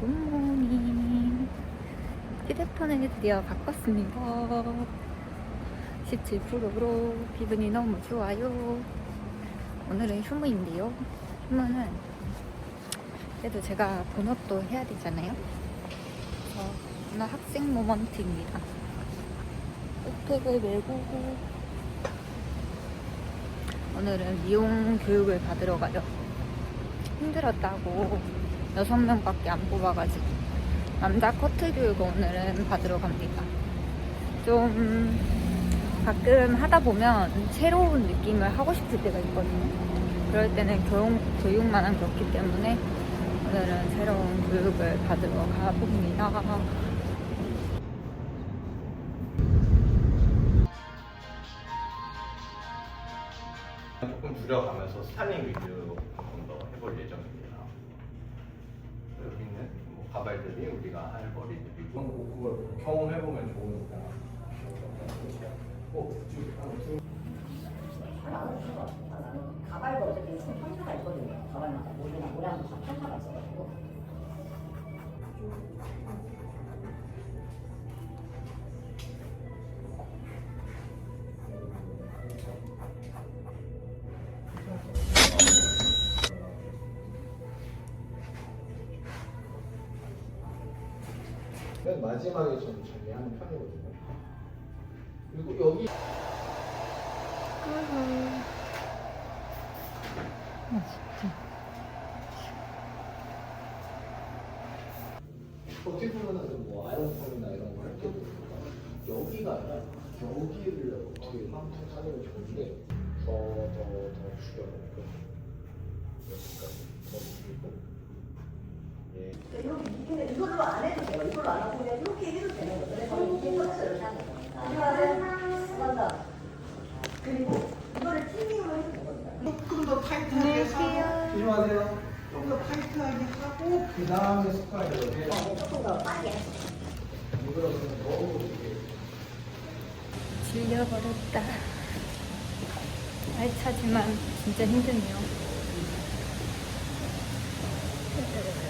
굿모닝. 휴대폰을 드디어 바꿨습니다. 17%로 기분이 너무 좋아요. 오늘은 휴무인데요. 휴무는 그래도 제가 본업도 해야 되잖아요. 그래서 오늘 학생 모먼트입니다. 백팩을 메고 오늘은 미용 교육을 받으러 가요 힘들었다고 여섯 명밖에 안 뽑아가지고 남자 커트 교육 오늘은 받으러 갑니다. 좀 가끔 하다 보면 새로운 느낌을 하고 싶을 때가 있거든요. 그럴 때는 교육, 교육만은 그렇기 때문에 오늘은 새로운 교육을 받으러 가봅니다. 조금 줄여가면서 스타일링 위주 한번 더 해볼 예정입니다. 뭐 가발들이 우리가 할 머리들이고 그걸 경험해보면 좋으니까. 어, 지금 가발도 어쨌든 큰 편차가 있거든요. 가발마다 모르나 모양도 다 편차가 있어가지고. 마지막에 좀 정리하는 편이거든요. 그리고 여기 어떻게 보면은 뭐 아이언폰이나 이런 거 할 때도 여기가 아니라 여기를 어떻게 하면 좋은데 더 더 더 줄여놓고 여기까지 더 줄이고 예. 이렇게 이걸로 안 해도 돼요. 이걸로 안 하고 그냥 이렇게 해도 되는 거죠. 그래서 이게 플러스 이렇게 하는 겁니다. 맞아. 그리고 이거를 팀밍으로 해도 되거든요. 조금 더 타이트하게 하고 조심하세요. 조금 더 타이트하게 하고 그 다음에 스타일을 해. 네, 조금 더 빠르게. 이거는 너무 이게 질려버렸다. 알차지만 진짜 힘드네요.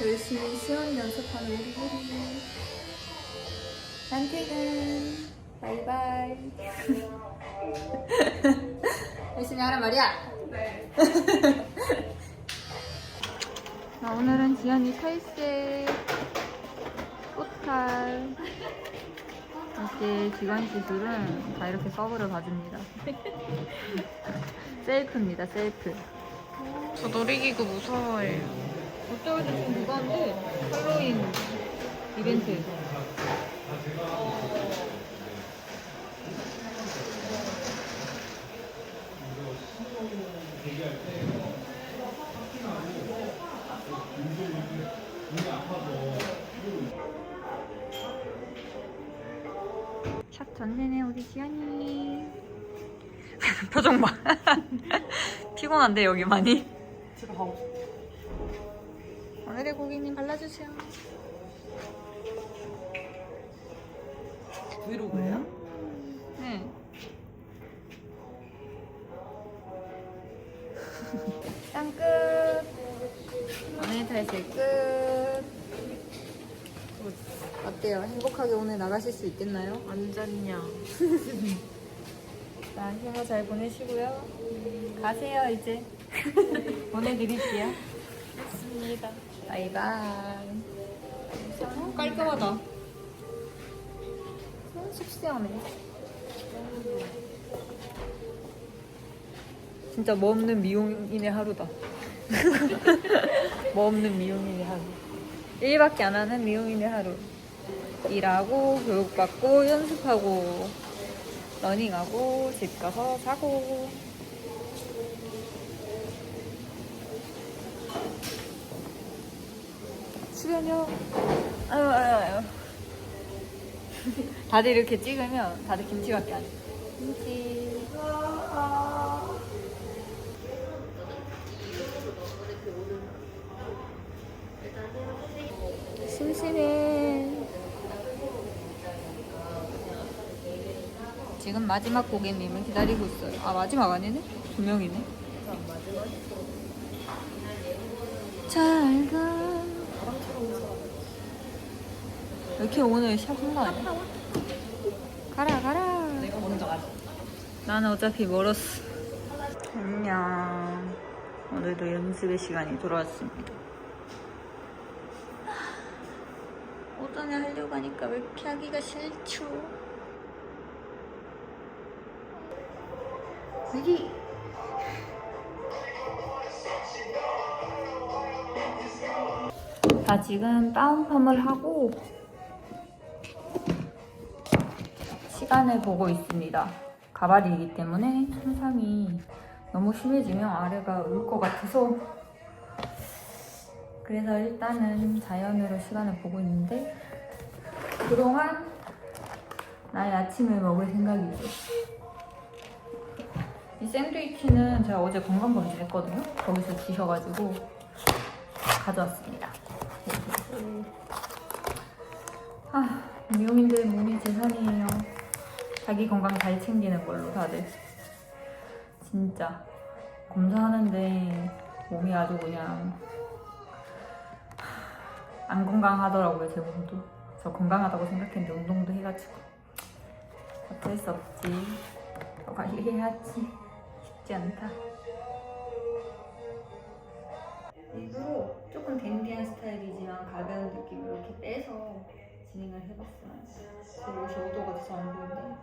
열심히 수영 연습하는 우리 우리. 난 퇴근. 바이바이. 열심히 하란 말이야. 네. 자, 오늘은 지연이 탈색, 꽃탈. 이렇게 기관 시술은 다 이렇게 서브를 봐줍니다. 셀프입니다, 셀프. 저 놀이기구 무서워해요. 어쩌고 좀 무거운데 할로윈 이벤트에서. 샷 전내네 우리 지연이. 표정 봐. 피곤한데 여기 많이. 집에 가고 싶어. 오늘의 고객님 발라주세요. 브이로그예요? 네. 짠 끝. 오늘 탈색 끝. 어때요? 행복하게 오늘 나가실 수 있겠나요? 완전냐. 자, 휴무 잘 보내시고요. 가세요, 이제. 보내드릴게요. 좋습니다. 바이바이. 어, 깔끔하다. 어, 숙세하네. 진짜 뭐 없는 미용인의 하루다. 뭐 없는 미용인의 하루. 일밖에 안 하는 미용인의 하루. 일하고, 교육받고, 연습하고, 러닝하고, 집 가서 자고. 출연료. 아유, 아유, 아유. 다들 이렇게 찍으면 다들 김치밖에 안 해. 김치. 심심해. 지금 마지막 고객님을 기다리고 있어요. 아 마지막 아니네? 두 명이네. 잘 이렇게 오늘 샵한 거 아니야? 가라 가라. 내가 먼저 가자. 나는 어차피 멀었어. 안녕. 오늘도 연습의 시간이 돌아왔습니다. 오전에 하려고 하니까 왜 이렇게 하기가 싫죠? 여기. 다 지금 다운펌을 하고 시간을 보고 있습니다. 가발이기 때문에 손상이 너무 심해지면 아래가 울 것 같아서 그래서 일단은 자연으로 시간을 보고 있는데 그동안 나의 아침을 먹을 생각이죠. 이 샌드위치는 제가 어제 건강검진 했거든요. 거기서 주셔가지고 가져왔습니다. 아, 미용인들 몸이 재산이에요. 자기 건강 잘 챙기는 걸로 다들. 진짜 검사하는데 몸이 아주 그냥 안 건강하더라고요 제 몸도. 저 건강하다고 생각했는데 운동도 해가지고 어쩔 수 없지. 더 관리해야지. 쉽지 않다. 일부러 조금 댄디한 스타일이지만 가벼운 느낌으로 이렇게 빼서 진행을 해봤어요. 그리고 옷이 돼서 안 보이는데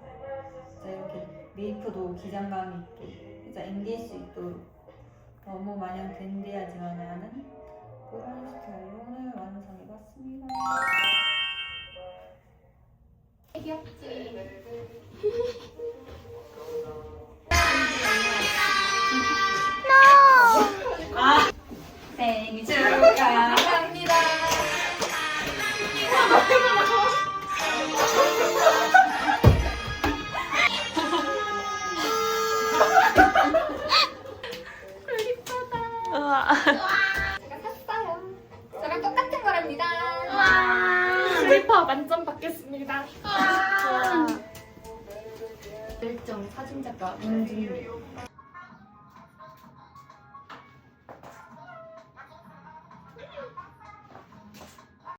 진짜 이렇게 메이크도 기장감 있게 진짜 앵길 수 있도록 너무 마냥 댄디하지만 않은 그런 스타일로 오늘 저랑 똑같은 거랍니다. 슬퍼 만점 받겠습니다. 일정 사진작가 민준님